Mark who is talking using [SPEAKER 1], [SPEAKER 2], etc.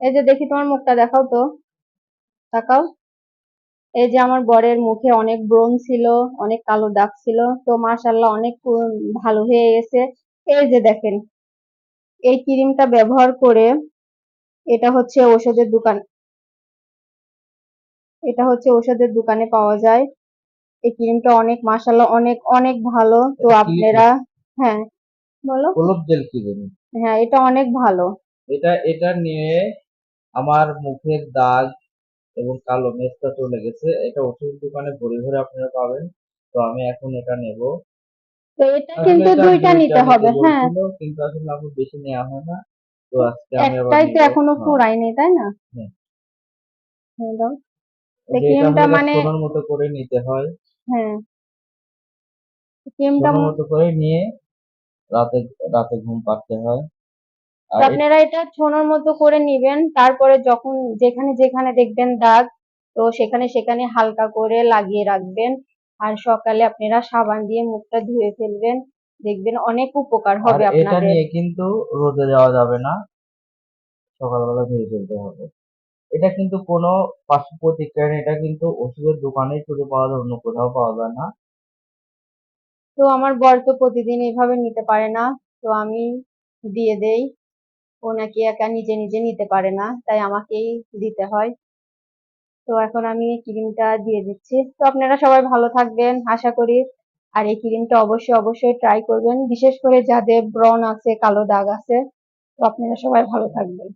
[SPEAKER 1] এই যে দেখি তোমার মুখটা দেখাও তো। তাকাও। এই যে আমার বরের মুখে অনেক ব্রণ ছিল অনেক কালো দাগ ছিল। তো মাশাল্লাহ অনেক ভালো হয়ে গেছে। এই যে দেখেন এই ক্রিমটা ব্যবহার করে এটা হচ্ছে ওষুধের দোকান। এটা হচ্ছে ওষুধের দোকানে পাওয়া যায়। এই ক্রিমটা অনেক মাশাল্লাহ অনেক অনেক ভালো। তো আপনারা হ্যাঁ বলো। হ্যাঁ এটা অনেক ভালো।
[SPEAKER 2] এটা এটা নিয়ে আমার মুখের দাগ এবং কালো মেঘটা চলে গেছে। এটা ওষুধ দোকানে ভরে ভরে আপনারা পাবেন। তো আমি এখন এটা নেব।
[SPEAKER 1] তো এটা কিন্তু দুইটা নিতে হবে হ্যাঁ।
[SPEAKER 2] কিন্তু আসলে আমার বেশি নেওয়া হয় না। তো আজকে আমি
[SPEAKER 1] একটাই তো এখনও
[SPEAKER 2] হ্যাঁ।
[SPEAKER 1] তাই না?
[SPEAKER 2] হ্যাঁ।
[SPEAKER 1] হ্যাঁ, ক্রিমটা মানে
[SPEAKER 2] সোনার মতো করে নিতে হয়।
[SPEAKER 1] হ্যাঁ। ক্রিমটা
[SPEAKER 2] মতো করে নিয়ে রাতে রাতে ঘুম পাড়তে হয়।
[SPEAKER 1] আপনারা এটা ছোনোর মতো করে নিবেন তারপরে যখন যেখানে যেখানে দেখবেন দাগ তো সেখানে সেখানে হালকা করে লাগিয়ে রাখবেন। আর সকালে আপনারা সাবান দিয়ে মুখটা ধুয়ে ফেলবেন দেখবেন অনেক উপকার হবে
[SPEAKER 2] এটা নিয়ে কিন্তু রোদে যাওয়া যাবে না সকালবেলা ধুয়ে ফেলতে হবে। এটা কিন্তু কোনো পার্শ্ব প্রতিক্রিয়া নেই এটা কিন্তু ওষুধের দোকানে খুঁজে পাওয়া যায় অন্য কোথাও পাওয়া যায় না।
[SPEAKER 1] তো আমার বর তো প্রতিদিন এভাবে নিতে পারে না তো আমি দিয়ে দেই। ও নাকি একা নিজে নিজে নিতে পারে না, তাই আমাকেই দিতে হয়। তো এখন আমি ক্রিমটা দিয়ে দিচ্ছি। তো আপনারা সবাই ভালো থাকবেন, আশা করি। আর এই ক্রিমটা অবশ্যই অবশ্যই ট্রাই করবেন। বিশেষ করে যাদের ব্রন আছে, কালো দাগ আছে, তো আপনারা সবাই ভালো থাকবেন।